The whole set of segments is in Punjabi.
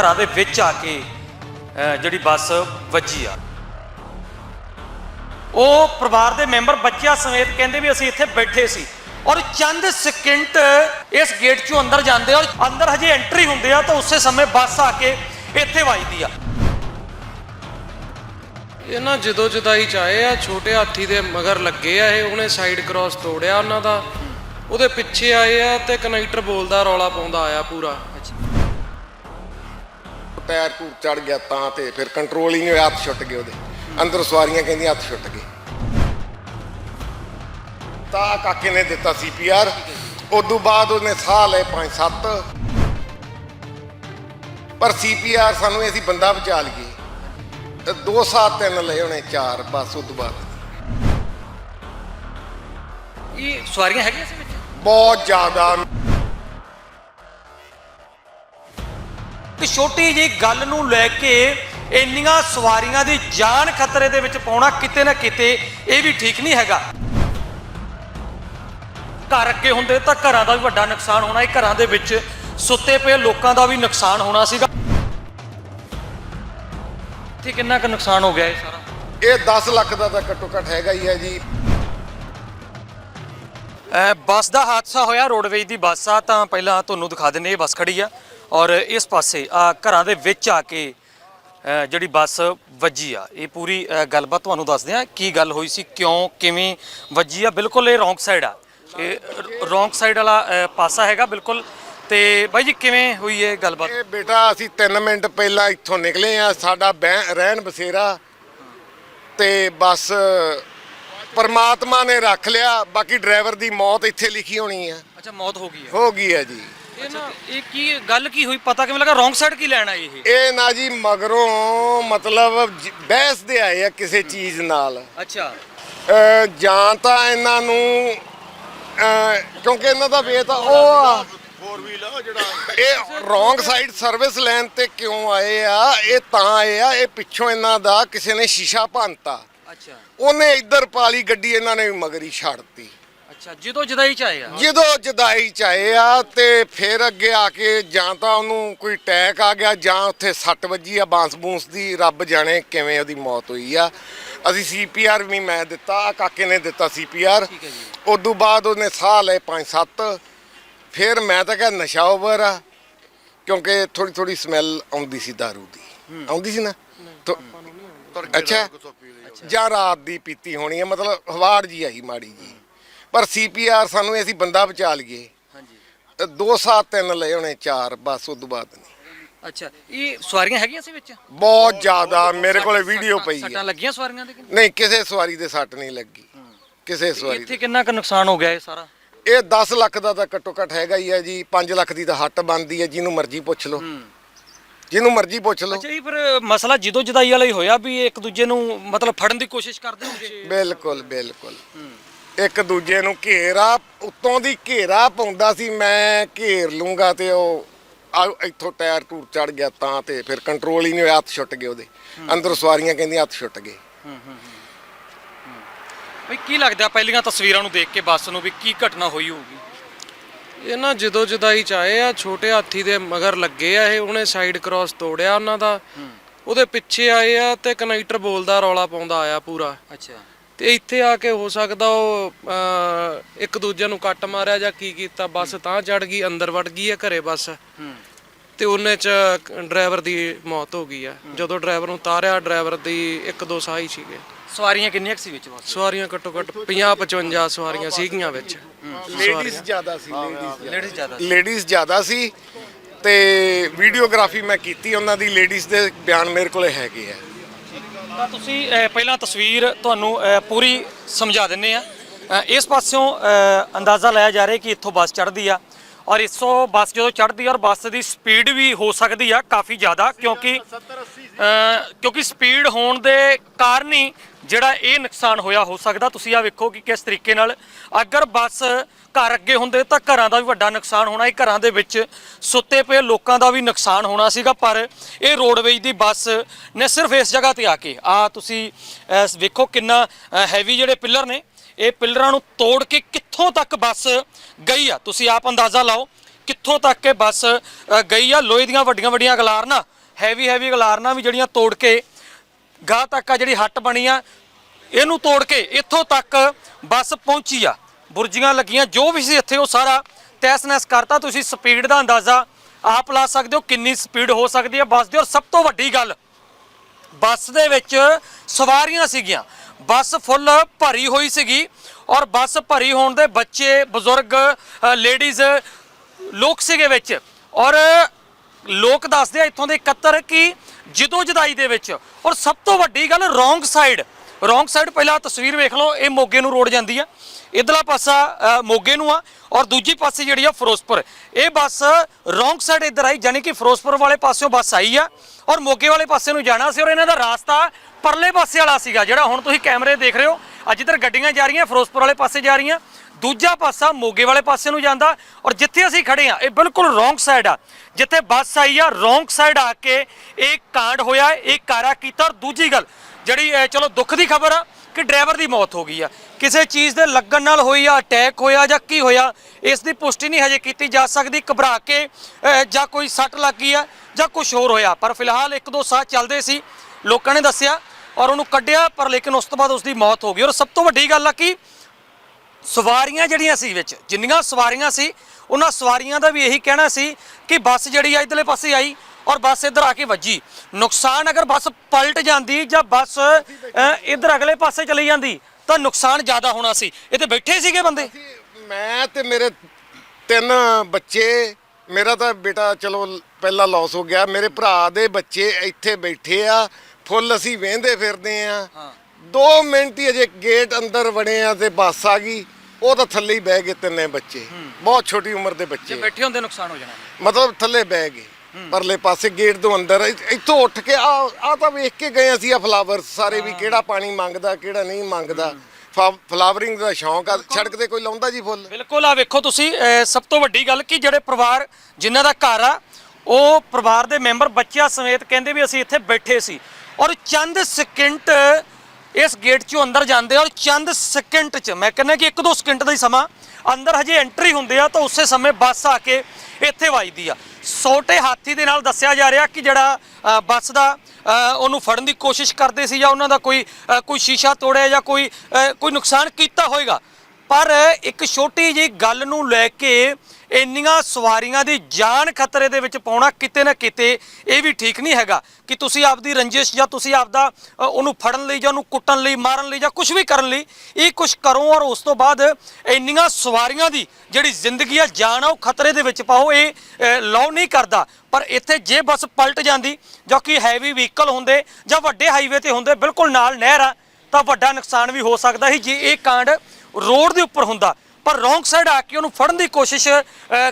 ਘਰਾਂ ਦੇ ਵਿੱਚ ਆ ਕੇ ਜਿਹੜੀ ਬੱਸ ਵੱਜੀ ਆ। ਉਹ ਪਰਿਵਾਰ ਦੇ ਮੈਂਬਰ ਬੱਚਿਆਂ ਸਮੇਤ ਕਹਿੰਦੇ ਵੀ ਅਸੀਂ ਇੱਥੇ ਬੈਠੇ ਸੀ। ਔਰ ਚੰਦ ਸਕਿੰਟ ਇਸ ਗੇਟ ਚੋਂ ਅੰਦਰ ਜਾਂਦੇ ਔਰ ਅੰਦਰ ਹਜੇ ਐਂਟਰੀ ਹੁੰਦੇ ਆ ਤਾਂ ਉਸੇ ਸਮੇਂ ਬੱਸ ਆ ਕੇ ਇੱਥੇ ਵੱਜਦੀ ਆ। ਇਹ ਨਾ ਜਦੋਂ ਜਦਾਈ ਚ ਆਏ ਆ ਛੋਟੇ ਹਾਥੀ ਦੇ ਮਗਰ ਲੱਗੇ ਆ ਇਹ ਉਹਨੇ ਸਾਈਡ ਕ੍ਰਾਸ ਤੋੜਿਆ ਉਹਨਾਂ ਦਾ। ਉਹਦੇ ਪਿੱਛੇ ਆਏ ਆ ਤੇ ਕਨੈਕਟਰ ਬੋਲਦਾ ਰੌਲਾ ਪਾਉਂਦਾ ਆਇਆ ਪੂਰਾ। ਟਾਇਰ ਟੂਰ ਚੜ ਗਿਆ ਤਾਂ ਤੇ ਫਿਰ ਕੰਟਰੋਲ ਹੀ ਨਹੀਂ ਹੋਇਆ ਹੱਥ ਛੁੱਟ ਗਏ ਉਹਦੇ। ਅੰਦਰ ਸਵਾਰੀਆਂ ਕਹਿੰਦੀਆਂ ਹੱਥ ਛੁੱਟ ਗਏ। ਤਾਂ ਕਾਕੇ ਨੇ ਦਿੱਤਾ ਸੀਪੀਆਰ ਉਦੋਂ ਬਾਅਦ ਉਹਨੇ ਸਾਹ ਲਏ 5-7 ਪਰ ਸੀਪੀਆਰ ਸਾਨੂੰ ਅਸੀਂ ਬੰਦਾ ਬਚਾ ਲਈਏ। ਤੇ ਦੋ ਸਾਹ ਤਿੰਨ ਲਏ ਉਹਨੇ ਚਾਰ ਬਸ ਉਦੋਂ ਬਾਅਦ। ਇਹ ਸਵਾਰੀਆਂ ਹੈਗੀਆਂ ਸੀ ਵਿੱਚ? ਬਹੁਤ ਜ਼ਿਆਦਾ। ਕਿ ਛੋਟੀ ਜੀ ਗੱਲ ਨੂੰ ਲੈ ਕੇ ਇੰਨੀਆਂ ਸਵਾਰੀਆਂ ਦੀ ਜਾਨ ਖਤਰੇ ਦੇ ਵਿੱਚ ਪਾਉਣਾ ਕਿਤੇ ਨਾ ਕਿਤੇ ਇਹ ਵੀ ਠੀਕ ਨਹੀਂ ਹੈਗਾ। ਘਰ ਅੱਗੇ ਹੁੰਦੇ ਤਾਂ ਘਰਾਂ ਦਾ ਵੀ ਵੱਡਾ ਨੁਕਸਾਨ ਹੋਣਾ ਇਹ ਘਰਾਂ ਦੇ ਵਿੱਚ ਸੁੱਤੇ ਪਏ ਲੋਕਾਂ ਦਾ ਵੀ ਨੁਕਸਾਨ ਹੋਣਾ ਸੀਗਾ। ਤੇ ਕਿੰਨਾ ਕੁ ਨੁਕਸਾਨ ਹੋ ਗਿਆ ਇਹ ਸਾਰਾ? ਇਹ 10 ਲੱਖ ਦਾ ਤਾਂ ਘੱਟੋ ਘੱਟ ਹੈਗਾ ਹੀ ਹੈ ਜੀ। ਬੱਸ ਦਾ ਹਾਦਸਾ ਹੋਇਆ ਰੋਡਵੇਜ ਦੀ ਬੱਸ ਆ ਤਾਂ ਪਹਿਲਾਂ ਤੁਹਾਨੂੰ ਦਿਖਾ ਦਿੰਦੇ ਇਹ ਬੱਸ ਖੜੀ ਆ। ਔਰ ਇਸ ਪਾਸੇ ਆ ਘਰਾਂ ਦੇ ਵਿੱਚ ਆ ਕੇ ਜਿਹੜੀ ਬੱਸ ਵੱਜੀ ਆ ਇਹ ਪੂਰੀ ਗੱਲਬਾਤ ਤੁਹਾਨੂੰ ਦੱਸਦੇ ਆ ਕੀ ਗੱਲ ਹੋਈ ਸੀ ਕਿਉਂ ਕਿਵੇਂ ਵੱਜੀ ਆ ਬਿਲਕੁਲ ਇਹ ਰੋਂਗ ਸਾਈਡ ਆ। ਇਹ ਰੋਂਗ ਸਾਈਡ ਵਾਲਾ ਪਾਸਾ ਹੈਗਾ ਬਿਲਕੁਲ ਤੇ ਬਾਈ ਜੀ ਕਿਵੇਂ ਹੋਈ ਇਹ ਗੱਲਬਾਤ? ਇਹ ਬੇਟਾ ਅਸੀਂ 3 ਮਿੰਟ ਪਹਿਲਾਂ ਇੱਥੋਂ ਨਿਕਲੇ ਆ ਸਾਡਾ ਰਹਿਣ ਬਸੇਰਾ ਤੇ ਬਸ ਪਰਮਾਤਮਾ ਨੇ ਰੱਖ ਲਿਆ ਬਾਕੀ ਡਰਾਈਵਰ ਦੀ ਮੌਤ ਇੱਥੇ ਲਿਖੀ ਹੋਣੀ ਆ। ਅੱਛਾ ਮੌਤ ਹੋ ਗਈ ਆ। ਹੋ ਗਈ ਹੈ ਜੀ। ਇਹ ਨਾ ਇਹ ਕੀ ਗੱਲ ਕੀ ਹੋਈ? ਪਤਾ ਕਿਵੇਂ ਲੱਗਾ? ਰੋਂਗ ਸਾਈਡ ਕੀ ਲੈਣ ਆਏ ਇਹ? ਇਹ ਨਾ ਜੀ ਮਗਰੋਂ ਮਤਲਬ ਜ- ਬਹਿਸ ਦੇ ਆਏ ਆ ਕਿਸੇ ਚੀਜ਼ ਨਾਲ। ਅੱਛਾ। ਅਹ ਜਾਂ ਤਾਂ ਇਹਨਾਂ ਨੂੰ ਅਹ ਕਿਉਂਕਿ ਇਹਨਾਂ ਦਾ ਵੇ ਤਾਂ ਉਹ ਆ। ਇਹ ਰੋਂਗ ਸਾਈਡ ਸਰਵਿਸ ਲੈਣ ਤੇ ਕਿਉਂ ਆਏ ਆ? ਇਹ ਤਾਂ ਆਏ ਆ ਇਹ ਪਿੱਛੋਂ ਇਹਨਾਂ ਦਾ ਕਿਸੇ ਨੇ ਸ਼ੀਸ਼ਾ ਭੰਨਤਾ। ਅੱਛਾ। ਉਹਨੇ ਇੱਧਰ ਪਾਲੀ ਗੱਡੀ ਇਹਨਾਂ ਨੇ ਵੀ ਮਗਰ ਛੱਡਤੀ। ਅੱਛਾ ਜਦੋਂ ਜਦਾਈ ਚ ਆਏ ਆ? ਜਦੋਂ ਜਦਾਈ ਚ ਆਏ ਆ ਤੇ ਫਿਰ ਅੱਗੇ ਆ ਕੇ ਜਾਂ ਤਾਂ ਉਹਨੂੰ ਕੋਈ ਟੈਕ ਆ ਗਿਆ ਜਾਂ ਉੱਥੇ ਸੱਟ ਵੱਜੀ ਆ ਬਾਂਸ ਬੂੰਸ ਦੀ ਰੱਬ ਜਾਣੇ ਕਿਵੇਂ ਉਹਦੀ ਮੌਤ ਹੋਈ ਆ। ਅਸੀਂ ਸੀਪੀਆਰ ਵੀ ਮੈਂ ਦਿੱਤਾ ਕਾਕੇ ਨੇ ਦਿੱਤਾ ਸੀਪੀਆਰ ਠੀਕ ਹੈ ਜੀ। ਉਦੋਂ ਬਾਅਦ ਉਹਨੇ ਸਾਹ ਲਏ 5-7 ਫਿਰ ਮੈਂ ਤਾਂ ਕਿਹਾ ਨਸ਼ਾ ਓਵਰ ਆ ਕਿਉਂਕਿ ਥੋੜੀ ਥੋੜੀ ਸਮੈਲ ਆਉਂਦੀ ਸੀ दारू ਦੀ। ਆਉਂਦੀ ਸੀ ਨਾ? ਤੋ- ਅੱਛਾ। ਜਾਂ ਰਾਤ ਦੀ ਪੀਤੀ ਹੋਣੀ ਹੈ ਮਤਲਬ ਹਵਾੜ ਜੀ ਆਈ ਮਾੜੀ ਜੀ। ਪਰ ਸੀਪੀਆਰ ਸਾਨੂੰ ਅਸੀਂ ਬੰਦਾ ਬਚਾ ਲਈਏ। ਹਾਂਜੀ। ਤੇ ਦੋ ਸਾਹ ਤਿੰਨ ਲਏ ਉਹਨੇ ਚਾਰ ਬਸ ਉਦੋਂ ਬਾਅਦ ਨਹੀਂ। ਅੱਛਾ ਇਹ ਸਵਾਰੀਆਂ ਹੈਗੀਆਂ ਸੀ ਵਿੱਚ? ਬਹੁਤ ਜ਼ਿਆਦਾ ਮੇਰੇ ਕੋਲੇ ਵੀਡੀਓ ਪਈ ਸੱਟਾਂ ਹੈ ਲੱਗੀਆਂ ਸਵਾਰੀਆਂ ਦੇ ਕਿ ਨਹੀਂ? ਕਿਸੇ ਸਵਾਰੀ ਦੇ ਸੱਟ ਨਹੀਂ ਲੱਗੀ। ਕਿਸੇ ਸਵਾਰੀ ਇੱਥੇ ਕਿੰਨਾ ਕੁ ਨੁਕਸਾਨ ਹੋ ਗਿਆ ਇਹ ਸਾਰਾ। ਇਹ 10 ਲੱਖ ਦਾ ਤਾਂ ਘੱਟੋ ਘੱਟ ਹੈਗਾ ਹੀ ਹੈ ਜੀ 5 ਲੱਖ ਦੀ ਤਾਂ ਹੱਟ ਬਣਦੀ ਹੈ ਜਿਹਨੂੰ ਮਰਜ਼ੀ ਪੁੱਛ ਲਓ। ਜਿਹਨੂੰ ਮਰਜ਼ੀ ਪੁੱਛ ਲਓ। ਅੱਛਾ ਇਹ ਫਿਰ ਮਸਲਾ ਜਦੋਂ ਜਦਾਈ ਵਾਲਾ ਹੀ ਹੋਇਆ ਵੀ ਇੱਕ ਦੂਜੇ ਨੂੰ ਮਤਲਬ ਫੜਨ ਦੀ ਕੋਸ਼ਿਸ਼ ਕਰਦੇ ਹੋਗੇ ਬਿਲਕੁਲ ਬਿਲਕੁਲ। ਇੱਕ ਦੂਜੇ ਨੂੰ ਘੇਰਾ ਉੱਤੋਂ ਦੀ ਘੇਰਾ ਪਾਉਂਦਾ ਸੀ ਮੈਂ ਘੇਰ ਲੂੰਗਾ ਤੇ ਉਹ ਆ ਇੱਥੋਂ ਟਾਇਰ ਟੂਰ ਚੜ ਗਿਆ ਤਾਂ ਤੇ ਫਿਰ ਕੰਟਰੋਲ ਹੀ ਨਹੀਂ ਹੋਇਆ ਹੱਥ ਛੁੱਟ ਗਏ ਉਹਦੇ। ਅੰਦਰ ਸਵਾਰੀਆਂ ਕਹਿੰਦੀਆਂ ਹੱਥ ਛੁੱਟ ਗਏ। ਬਈ ਕੀ ਲੱਗਦਾ ਪਹਿਲੀਆਂ ਤਸਵੀਰਾਂ ਨੂੰ ਦੇਖ ਕੇ ਬੱਸ ਨੂੰ ਵੀ ਕੀ ਘਟਨਾ ਹੋਈ ਹੋਊਗੀ? ਇਹ ਨਾ ਜਦੋਂ ਜਦਾਈ ਚ ਆਏ ਆ ਛੋਟੇ ਹਾਥੀ ਦੇ ਮਗਰ ਲੱਗੇ ਆ ਇਹ ਉਹਨੇ ਸਾਈਡ ਕ੍ਰਾਸ ਤੋੜਿਆ ਉਹਨਾਂ ਦਾ। ਉਹਦੇ ਪਿੱਛੇ ਆਏ ਆ ਤੇ ਕਨੈਕਟਰ ਬੋਲਦਾ ਰੌਲਾ ਪਾਉਂਦਾ ਆਇਆ ਪੂਰਾ। ਅੱਛਾ। ਤੇ ਇੱਥੇ ਆ ਕੇ ਹੋ ਸਕਦਾ ਉਹ ਅਹ, ਇੱਕ ਦੂਜੇ ਨੂੰ ਕੱਟ ਮਾਰਿਆ ਜਾਂ ਕੀ ਕੀਤਾ ਬੱਸ ਤਾਂ ਚੜ ਗਈ ਅੰਦਰ ਵੜ ਗਈ ਆ ਘਰੇ ਬੱਸ। ਹੂੰ। ਤੇ ਉਹਨੇ ਚ ਡਰਾਈਵਰ ਦੀ ਮੌਤ ਹੋ ਗਈ ਆ ਜਦੋਂ ਡਰਾਈਵਰ ਨੂੰ ਉਤਾਰਿਆ ਡਰਾਈਵਰ ਦੀ ਇੱਕ ਦੋ ਸਾਹ ਹੀ ਸੀਗੇ। ਸਵਾਰੀਆਂ ਕਿੰਨੀਆਂ ਕੁ ਸੀ ਵਿੱਚ ਬੱਸ? ਸਵਾਰੀਆਂ ਘੱਟੋ ਘੱਟ 50 55 ਸਵਾਰੀਆਂ ਸੀਗੀਆਂ ਵਿੱਚ। ਲੇਡੀਜ਼ ਜ਼ਿਆਦਾ ਸੀ ਲੇਡੀਜ਼ ਲੇਡੀਜ਼ ਜ਼ਿਆਦਾ। ਲੇਡੀਜ਼ ਜ਼ਿਆਦਾ ਸੀ। ਤੇ ਵੀਡੀਓਗ੍ਰਾਫੀ ਮੈਂ ਕੀਤੀ ਉਹਨਾਂ ਦੀ ਲੇਡੀਜ਼ ਦੇ ਬਿਆਨ ਮੇਰੇ ਕੋਲੇ ਹੈਗੇ ਆ। ਤਾਂ ਤੁਸੀਂ ਅਹ, ਪਹਿਲਾਂ ਤਸਵੀਰ ਤੁਹਾਨੂੰ ਅਹ, ਪੂਰੀ ਸਮਝਾ ਦਿੰਨੇ ਆ। ਇਸ ਪਾਸਿਓਂ ਅਹ, ਅੰਦਾਜ਼ਾ ਲਾਇਆ ਜਾ ਰਿਹਾ ਕਿ ਇੱਥੋਂ ਬੱਸ ਚੜ੍ਹਦੀ ਆ। ਔਰ ਇਸੋਂ ਬੱਸ ਜਦੋਂ ਚੜ੍ਹਦੀ ਔਰ ਬੱਸ ਦੀ ਸਪੀਡ ਵੀ ਹੋ ਸਕਦੀ ਆ ਕਾਫੀ ਜ਼ਿਆਦਾ, ਕਿਉਂਕਿ ਕਿਉਂਕਿ ਸਪੀਡ ਹੋਣ ਦੇ ਕਾਰਨ ਹੀ ਜਿਹੜਾ ਇਹ ਨੁਕਸਾਨ ਹੋਇਆ, ਹੋ ਸਕਦਾ। ਤੁਸੀਂ ਆ ਵੇਖੋ ਕਿ ਕਿਸ ਤਰੀਕੇ ਨਾਲ ਅਗਰ ਬੱਸ ਘਰ ਅੱਗੇ ਹੁੰਦੇ ਤਾਂ ਘਰਾਂ ਦਾ ਵੀ ਵੱਡਾ ਨੁਕਸਾਨ ਹੋਣਾ, ਇਹ ਘਰਾਂ ਦੇ ਵਿੱਚ ਸੁੱਤੇ ਪਏ ਲੋਕਾਂ ਦਾ ਵੀ ਨੁਕਸਾਨ ਹੋਣਾ ਸੀਗਾ, ਪਰ ਇਹ ਰੋਡਵੇਜ ਦੀ ਬੱਸ ਨੇ ਸਿਰਫ ਇਸ ਜਗ੍ਹਾ ਤੇ ਆ ਕੇ ਆ ਤੁਸੀਂ ਵੇਖੋ ਕਿੰਨਾ ਹੈਵੀ ਜਿਹੜੇ ਪਿੱਲਰ ਨੇ ਇਹ ਪਿੱਲਰਾਂ ਨੂੰ ਤੋੜ ਕੇ ਕਿੱਥੋਂ ਤੱਕ ਬੱਸ ਗਈ ਆ? ਤੁਸੀਂ ਆਪ ਅੰਦਾਜ਼ਾ ਲਾਓ, ਕਿੱਥੋਂ ਤੱਕ ਇਹ ਬੱਸ ਗਈ ਆ? ਲੋਹੇ ਦੀਆਂ ਵੱਡੀਆਂ ਵੱਡੀਆਂ ਗਲਾਰਨਾਂ ਹੈਵੀ ਹੈਵੀ ਗਲਾਰਨਾਂ ਵੀ ਜਿਹੜੀਆਂ ਤੋੜ ਕੇ ਗਾਹ ਤੱਕ ਆ ਜਿਹੜੀ ਹੱਟ ਬਣੀ ਆ, ਇਹਨੂੰ ਤੋੜ ਕੇ ਇੱਥੋਂ ਤੱਕ ਬੱਸ ਪਹੁੰਚੀ ਆ। ਬੁਰਜੀਆਂ ਲੱਗੀਆਂ, ਜੋ ਵੀ ਸੀ ਇੱਥੇ ਉਹ ਸਾਰਾ ਤਹਿਸ ਨਹਿਸ ਕਰਤਾ। ਤੁਸੀਂ ਸਪੀਡ ਦਾ ਅੰਦਾਜ਼ਾ ਆਪ ਲਾ ਸਕਦੇ ਹੋ, ਕਿੰਨੀ ਸਪੀਡ ਹੋ ਸਕਦੀ ਹੈ ਬੱਸ ਦੀ। ਔਰ ਸਭ ਤੋਂ ਵੱਡੀ ਗੱਲ, ਬੱਸ ਦੇ ਵਿੱਚ ਸਵਾਰੀਆਂ ਸੀਗੀਆਂ। ਬੱਸ ਫੁੱਲ ਭਰੀ ਹੋਈ ਸੀਗੀ ਔਰ ਬੱਸ ਭਰੀ ਹੋਣ ਦੇ ਬੱਚੇ, ਬਜ਼ੁਰਗ ਲੇਡੀਜ਼ ਲੋਕ ਸੀਗੇ ਵਿੱਚ। ਔਰ ਲੋਕ ਦੱਸਦੇ ਆ ਇੱਥੋਂ ਦੇ ਇਕੱਤਰ ਕਿ ਜਦੋਂ ਜਦਾਈ ਦੇ ਵਿੱਚ। ਔਰ ਸਭ ਤੋਂ ਵੱਡੀ ਗੱਲ ਰੋਂਗ ਸਾਈਡ। ਰੋਂਗ ਸਾਈਡ ਪਹਿਲਾਂ ਤਸਵੀਰ ਵੇਖ ਲਓ, ਇਹ ਮੋਗੇ ਨੂੰ ਰੋਡ ਜਾਂਦੀ ਆ। ਇਧਰਲਾ ਪਾਸਾ ਮੋਗੇ ਨੂੰ ਆ ਔਰ ਦੂਜੀ ਪਾਸੇ ਜਿਹੜੀ ਆ ਫਿਰੋਜ਼ਪੁਰ। ਇਹ ਬੱਸ ਰੋਂਗ ਸਾਈਡ ਇੱਧਰ ਆਈ ਯਾਨੀ ਕਿ ਫਿਰੋਜ਼ਪੁਰ ਵਾਲੇ ਪਾਸਿਓਂ ਬੱਸ ਆਈ ਆ ਔਰ ਮੋਗੇ ਵਾਲੇ ਪਾਸੇ ਨੂੰ ਜਾਣਾ ਸੀ ਔਰ ਇਹਨਾਂ ਦਾ ਰਾਸਤਾ ਪਰਲੇ ਪਾਸੇ ਵਾਲਾ ਸੀਗਾ, ਜਿਹੜਾ ਹੁਣ ਤੁਸੀਂ ਕੈਮਰੇ ਦੇਖ ਰਹੇ ਹੋ। ਅੱਜ ਇੱਧਰ ਗੱਡੀਆਂ ਜਾ ਰਹੀਆਂ, ਫਿਰੋਜ਼ਪੁਰ ਵਾਲੇ ਪਾਸੇ ਜਾ ਰਹੀਆਂ। ਦੂਜਾ ਪਾਸਾ ਮੋਗੇ ਵਾਲੇ ਪਾਸੇ ਨੂੰ ਜਾਂਦਾ ਔਰ ਜਿੱਥੇ ਅਸੀਂ ਖੜੇ ਆ ਇਹ ਬਿਲਕੁਲ ਰੋਂਗ ਸਾਈਡ ਆ। ਜਿੱਥੇ ਬੱਸ ਆਈ ਆ, ਰੋਂਗ ਸਾਈਡ ਆ ਕੇ ਇਹ ਕਾਂਡ ਹੋਇਆ, ਇਹ ਕਾਰਾ ਕੀਤਾ ਔਰ ਦੂਜੀ ਗੱਲ ਜਿਹੜੀ ਚਲੋ ਦੁੱਖ ਦੀ ਖਬਰ ਆ ਕਿ ਡਰਾਈਵਰ ਦੀ ਮੌਤ ਹੋ ਗਈ ਆ। ਕਿਸੇ ਚੀਜ਼ ਦੇ ਲੱਗਣ ਨਾਲ ਹੋਈ ਆ ਅਟੈਕ ਹੋਇਆ ਜਾਂ ਕੀ ਹੋਇਆ, ਇਸ ਦੀ ਪੁਸ਼ਟੀ ਨਹੀਂ ਹਜੇ ਕੀਤੀ ਜਾ ਸਕਦੀ, ਘਬਰਾ ਕੇ ਜਾਂ ਕੋਈ ਸੱਟ ਲੱਗ ਗਈ ਆ ਜਾਂ ਕੁਝ ਹੋਰ ਹੋਇਆ। ਪਰ ਫਿਲਹਾਲ ਇੱਕ ਦੋ ਸਾਹ ਚੱਲਦੇ ਸੀ, ਲੋਕਾਂ ਨੇ ਦੱਸਿਆ ਔਰ ਉਹਨੂੰ ਕੱਢਿਆ, ਪਰ ਲੇਕਿਨ ਉਸ ਤੋਂ ਬਾਅਦ ਉਸ ਦੀ ਮੌਤ ਹੋ ਗਈ। ਔਰ ਸਭ ਤੋਂ ਵੱਡੀ ਗੱਲ ਆ ਕਿ ਸਵਾਰੀਆਂ ਜਿਹੜੀਆਂ ਸੀ ਵਿੱਚ ਜਿੰਨੀਆਂ ਸਵਾਰੀਆਂ ਸੀ ਉਹਨਾਂ ਸਵਾਰੀਆਂ ਦਾ ਵੀ ਇਹੀ ਕਹਿਣਾ ਸੀ ਕਿ ਬੱਸ ਜਿਹੜੀ ਆ ਇਧਰਲੇ ਪਾਸੇ ਆਈ ਔਰ ਬੱਸ ਇੱਧਰ ਆ ਕੇ ਵੱਜੀ। ਨੁਕਸਾਨ ਅਗਰ ਬੱਸ ਪਲਟ ਜਾਂਦੀ ਜਾਂ ਬੱਸ ਇੱਧਰ ਅਗਲੇ ਪਾਸੇ ਚਲੀ ਜਾਂਦੀ ਤਾਂ ਨੁਕਸਾਨ ਜ਼ਿਆਦਾ ਹੋਣਾ ਸੀ। ਇਹ ਤੇ ਬੈਠੇ ਸੀਗੇ ਬੰਦੇ? ਮੈਂ ਤੇ ਮੇਰੇ ਤਿੰਨ ਬੱਚੇ ਮੇਰਾ ਤਾਂ ਬੇਟਾ ਚਲੋ ਪਹਿਲਾਂ ਲਾਸ ਹੋ ਗਿਆ। ਮੇਰੇ ਭਰਾ ਦੇ ਬੱਚੇ ਇੱਥੇ ਬੈਠੇ ਆ ਫੁੱਲ ਅਸੀਂ ਵੇਂਦੇ ਫਿਰਦੇ ਆ। 2 ਮਿੰਟ ਹੀ ਅਜੇ ਗੇਟ ਅੰਦਰ ਵੜੇ ਆ ਤੇ ਬੱਸ ਆ ਗਈ ਉਹ ਤਾਂ ਥੱਲੇ ਹੀ ਬਹਿ ਗਏ ਤਿੰਨੇ ਬੱਚੇ। ਬਹੁਤ ਛੋਟੀ ਉਮਰ ਦੇ ਜੇ ਬੱਚੇ ਬੈਠੇ ਹੁੰਦੇ ਨੁਕਸਾਨ ਹੋ ਜਾਣਾ। ਮਤਲਬ ਥੱਲੇ ਬਹਿ ਗਏ। ਪਰਲੇ ਪਾਸੇ ਗੇਟ ਤੋਂ ਅੰਦਰ ਇ- ਇੱਥੋਂ ਉੱਠ ਕੇ ਆ ਆ ਤਾਂ ਵੇਖ ਕੇ ਗਏ ਅਸੀਂ ਆ ਫਲਾਵਰ ਸਾਰੇ ਵੀ ਕਿਹੜਾ ਪਾਣੀ ਮੰਗਦਾ ਕਿਹੜਾ ਨਹੀਂ ਮੰਗਦਾ। ਫਾ- ਫਲਾਵਰਿੰਗ ਦਾ ਸ਼ੌਂਕ ਆ। ਸੜਕ ਤੇ ਕੋਈ ਲਾਉਂਦਾ ਜੀ ਫੁੱਲ? ਬਿਲਕੁਲ ਆ ਵੇਖੋ ਤੁਸੀਂ ਅਹ ਸਭ ਤੋਂ ਵੱਡੀ ਗੱਲ ਕਿ ਜਿਹੜੇ ਪਰਿਵਾਰ ਜਿਨ੍ਹਾਂ ਦਾ ਘਰ ਆ ਉਹ ਪਰਿਵਾਰ ਦੇ ਮੈਂਬਰ ਬੱਚਿਆਂ ਸਮੇਤ ਕਹਿੰਦੇ ਵੀ ਅਸੀਂ ਇੱਥੇ ਬੈਠੇ ਸੀ। ਔਰ ਚੰਦ ਸਕਿੰਟ ਇਸ ਗੇਟ ਚੋਂ ਅੰਦਰ ਜਾਂਦੇ ਆ ਔਰ ਚੰਦ ਸਕਿੰਟ ਚ, ਮੈਂ ਕਹਿੰਦਾ ਕਿ 1-2 ਸਕਿੰਟ ਦਾ ਹੀ ਸਮਾਂ, ਅੰਦਰ ਹਜੇ ਐਂਟਰੀ ਹੁੰਦੇ ਆ ਤਾਂ ਉਸੇ ਸਮੇਂ ਬੱਸ ਆ ਕੇ ਇੱਥੇ ਵੱਜਦੀ ਆ। ਛੋਟੇ ਹਾਥੀ ਦੇ ਨਾਲ ਦੱਸਿਆ ਜਾ ਰਿਹਾ ਕਿ ਜਿਹੜਾ ਬੱਸ ਦਾ ਉਹਨੂੰ ਫੜਨ ਦੀ ਕੋਸ਼ਿਸ਼ ਕਰਦੇ ਸੀ ਜਾਂ ਉਹਨਾਂ ਦਾ ਕੋਈ ਕੋਈ ਸ਼ੀਸ਼ਾ ਤੋੜਿਆ ਜਾਂ ਕੋਈ ਕੋਈ ਨੁਕਸਾਨ ਕੀਤਾ ਹੋਵੇਗਾ ਪਰ ਇੱਕ ਛੋਟੀ ਜਿਹੀ ਗੱਲ ਨੂੰ ਲੈ ਕੇ ਇੰਨੀਆਂ ਸਵਾਰੀਆਂ ਦੀ ਜਾਨ ਖਤਰੇ ਦੇ ਵਿੱਚ ਪਾਉਣਾ ਕਿਤੇ ਨਾ ਕਿਤੇ ਇਹ ਵੀ ਠੀਕ ਨਹੀਂ ਹੈਗਾ ਕਿ ਤੁਸੀਂ ਆਪਦੀ ਰੰਜਿਸ਼ ਜਾਂ ਤੁਸੀਂ ਆਪਦਾ ਉਹਨੂੰ ਫੜਨ ਲਈ ਜਾਂ ਉਹਨੂੰ ਕੁੱਟਣ ਲਈ, ਮਾਰਨ ਲਈ ਜਾਂ ਕੁਝ ਵੀ ਕਰਨ ਲਈ, ਇਹ ਕੁਝ ਕਰੋ ਔਰ ਉਸ ਤੋਂ ਬਾਅਦ ਇੰਨੀਆਂ ਸਵਾਰੀਆਂ ਦੀ ਜਿਹੜੀ ਜ਼ਿੰਦਗੀ ਆ, ਜਾਨ ਆ, ਉਹ ਖਤਰੇ ਦੇ ਵਿੱਚ ਪਾਓ, ਇਹ ਲਾਉ ਨਹੀਂ ਕਰਦਾ। ਪਰ ਇੱਥੇ ਜੇ ਬੱਸ ਪਲਟ ਜਾਂਦੀ, ਜੋ ਕਿ ਹੈਵੀ ਵਹੀਕਲ ਹੁੰਦੇ ਜਾਂ ਵੱਡੇ ਹਾਈਵੇ ਤੇ ਹੁੰਦੇ, ਬਿਲਕੁਲ ਨਾਲ ਨਹਿਰ ਆ, ਤਾਂ ਵੱਡਾ ਨੁਕਸਾਨ ਵੀ ਹੋ ਸਕਦਾ ਸੀ ਜੇ ਇਹ ਕਾਂਡ ਰੋਡ ਦੇ ਉੱਪਰ ਹੁੰਦਾ। ਪਰ ਰੋਂਗ ਸਾਈਡ ਆ ਕੇ ਉਹਨੂੰ ਫੜਨ ਦੀ ਕੋਸ਼ਿਸ਼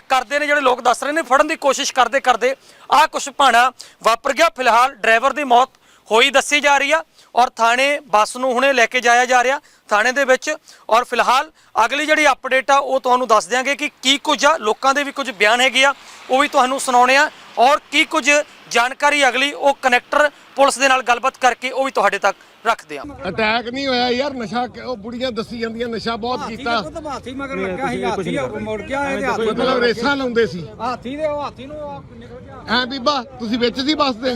ਕਰਦੇ ਨੇ ਜਿਹੜੇ ਲੋਕ ਦੱਸ ਰਹੇ ਨੇ, ਫੜਨ ਦੀ ਕੋਸ਼ਿਸ਼ ਕਰਦੇ ਕਰਦੇ ਆਹ ਕੁਛ ਭਾਣਾ ਵਾਪਰ ਗਿਆ। ਫਿਲਹਾਲ ਡਰਾਈਵਰ ਦੀ ਮੌਤ ਹੋਈ ਦੱਸੀ ਜਾ ਰਹੀ ਆ ਔਰ ਥਾਣੇ ਬੱਸ ਨੂੰ ਹੁਣੇ ਲੈ ਕੇ ਜਾਇਆ ਜਾ ਰਿਹਾ ਥਾਣੇ ਦੇ ਵਿੱਚ ਔਰ ਫਿਲਹਾਲ ਅਗਲੀ ਜਿਹੜੀ ਅਪਡੇਟ ਆ ਉਹ ਤੁਹਾਨੂੰ ਦੱਸ ਦਿਆਂਗੇ ਕਿ ਕੀ ਕੁਝ ਆ, ਲੋਕਾਂ ਦੇ ਵੀ ਕੁਝ ਬਿਆਨ ਹੈਗੇ ਆ, ਉਹ ਵੀ ਤੁਹਾਨੂੰ ਸੁਣਾਉਣੇ ਆ ਔਰ ਕੀ ਕੁਝ ਜਾਣਕਾਰੀ ਅਗਲੀ ਉਹ ਕਨੈਕਟਰ ਪੁਲਿਸ ਦੇ ਨਾਲ ਗੱਲਬਾਤ ਕਰਕੇ ਉਹ ਵੀ ਤੁਹਾਡੇ ਤੱਕ ਰੱਖਦੇ ਆ। ਅਟੈਕ ਨਹੀਂ ਹੋਇਆ ਯਾਰ ਨਸ਼ਾ ਕ- ਉਹ ਬੁੜੀਆਂ ਦੱਸੀ ਜਾਂਦੀਆਂ ਨਸ਼ਾ ਬਹੁਤ ਕੀਤਾ। ਹਾਥੀ ਮਗਰ ਲੱਗਾ ਸੀ ਹਾਥੀ ਉਹ ਮੁੜ ਗਿਆ ਇਹਦੇ ਹਾਥੀ ਮਤਲਬ ਰੇਸਾਂ ਲਾਉਂਦੇ ਸੀ। ਹਾਥੀ ਦੇ ਉਹ ਹਾਥੀ ਨੂੰ ਉਹ ਨਿਕਲ ਗਿਆ ਐ ਬੀਬਾ ਤੁਸੀਂ ਵਿੱਚ ਸੀ ਬੱਸ ਦੇ।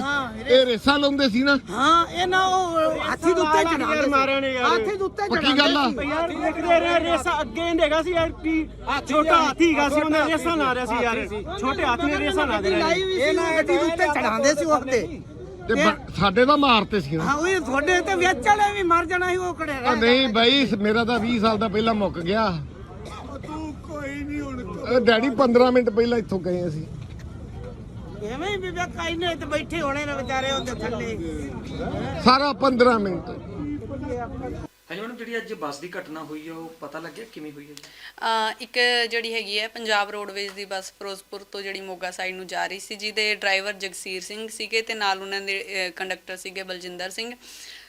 ਇਹ ਰੇਸਾਂ ਲਾਉਂਦੇ ਸੀ ਨਾ। ਹਾਂ ਇਹ ਨਾ ਉਹ ਹਾਥੀ ਦੇ ਉੱਤੇ ਚੜਾਉਂਦੇ ਮਾਰੇ ਨੇ ਯਾਰ ਹਾਥੀ ਦੇ ਉੱਤੇ ਪੱਕੀ ਗੱਲ ਆ? ਯਾਰ ਦੇਖਦੇ ਰਹੇ ਰੇਸਾ ਅੱਗੇ ਹੈਗਾ ਸੀ ਯਾਰ ਕੀ ਛੋਟਾ ਹਾਥੀ ਹੈਗਾ ਸੀ ਉਹਨੇ ਰੇਸਾ ਲਾ ਰਿਹਾ ਸੀ ਯਾਰ। ਛੋਟੇ ਹਾਥੀ ਨੇ ਰੇਸਾ ਲਾ ਦੇ ਇਹ ਨਾ ਗੱਡੀ ਦੇ ਉੱਤੇ ਚੜਾਉਂਦੇ ਸੀ ਉਹ ਤੇ ਤੇ ਬ- ਸਾਡੇ ਤਾਂ ਮਾਰਤੇ ਸੀ ਨਾ। ਹਾਂ ਉਹ ਤੁਹਾਡੇ ਤੇ ਵਿੱਚ ਵਾਲੇ ਵੀ ਮਰ ਜਾਣਾ ਸੀ ਉਹ ਕੜੇ ਆ ਨਹੀਂ ਬਾਈ ਮੇਰਾ ਤਾਂ 20 ਸਾਲ ਦਾ ਪਹਿਲਾਂ ਮੁੱਕ ਗਿਆ। ਤੂੰ ਕੋਈ ਨਹੀਂ ਹੁਣ ਇਹ ਡੈਡੀ 15 ਮਿੰਟ ਪਹਿਲਾਂ ਇੱਥੋਂ ਗਏ ਅਸੀਂ। ਐਵੇਂ ਹੀ ਵੀ ਕਾਈ ਨੇ ਤੇ ਬੈਠੇ ਹੋਣੇ ਨੇ ਵਿਚਾਰੇ ਉਹਦੇ ਥੱਲੇ। ਸਾਰਾ 15 ਮਿੰਟ। ਹਾਂਜੀ ਮੈਡਮ ਜਿਹੜੀ ਅੱਜ ਬੱਸ ਦੀ ਘਟਨਾ ਹੋਈ ਹੈ ਉਹ ਪਤਾ ਲੱਗਿਆ ਕਿਵੇਂ ਹੋਈ ਹੈ ਜੀ? ਅ, ਇੱਕ ਜਿਹੜੀ ਹੈਗੀ ਹੈ ਪੰਜਾਬ ਰੋਡਵੇਜ਼ ਦੀ ਬੱਸ ਫਿਰੋਜ਼ਪੁਰ ਤੋਂ ਜਿਹੜੀ ਮੋਗਾ ਸਾਈਡ ਨੂੰ ਜਾ ਰਹੀ ਸੀ ਜਿਹਦੇ ਡਰਾਈਵਰ ਜਗਸੀਰ ਸਿੰਘ ਸੀਗੇ ਤੇ ਨਾਲ ਉਹਨਾਂ ਦੇ ਕੰਡਕਟਰ ਸੀਗੇ ਬਲਜਿੰਦਰ ਸਿੰਘ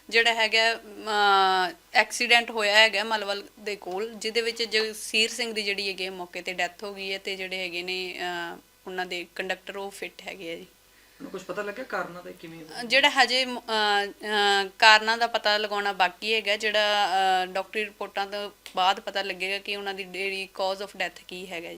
ਜਿਹੜਾ ਹੈਗਾ ਐਕਸੀਡੈਂਟ ਹੋਇਆ ਹੈਗਾ ਮਲਵਲ ਦੇ ਕੋਲ ਜਿਹਦੇ ਵਿੱਚ ਜਗਸੀਰ ਸਿੰਘ ਦੀ ਜਿਹੜੀ ਹੈਗੀ ਹੈ ਮੌਕੇ ਤੇ ਡੈਥ ਹੋ ਗਈ ਹੈ ਤੇ ਜਿਹੜੇ ਹੈਗੇ ਨੇ ਅ, ਉਹਨਾਂ ਦੇ ਕੰਡਕਟਰ ਉਹ ਫਿੱਟ ਹੈਗੇ ਆ ਜੀ। ਮੈਨੂੰ ਕੁਝ ਪਤਾ ਲੱਗਿਆ ਕਾਰਨਾਂ ਦਾ ਕਿਵੇਂ ਜਿਹੜਾ ਹਜੇ ਮ- ਅ, ਅ, ਕਾਰਨਾਂ ਦਾ ਪਤਾ ਲਗਾਉਣਾ ਬਾਕੀ ਹੈਗਾ ਜਿਹੜਾ ਅ, ਡਾਕਟਰੀ ਰਿਪੋਰਟਾਂ ਤੋਂ ਬਾਅਦ ਪਤਾ ਲੱਗੇਗਾ ਕਿ ਉਹਨਾਂ ਦੀ ਜਿਹੜੀ ਕਾਜ਼ ਆਫ ਡੈਥ ਕੀ ਹੈਗਾ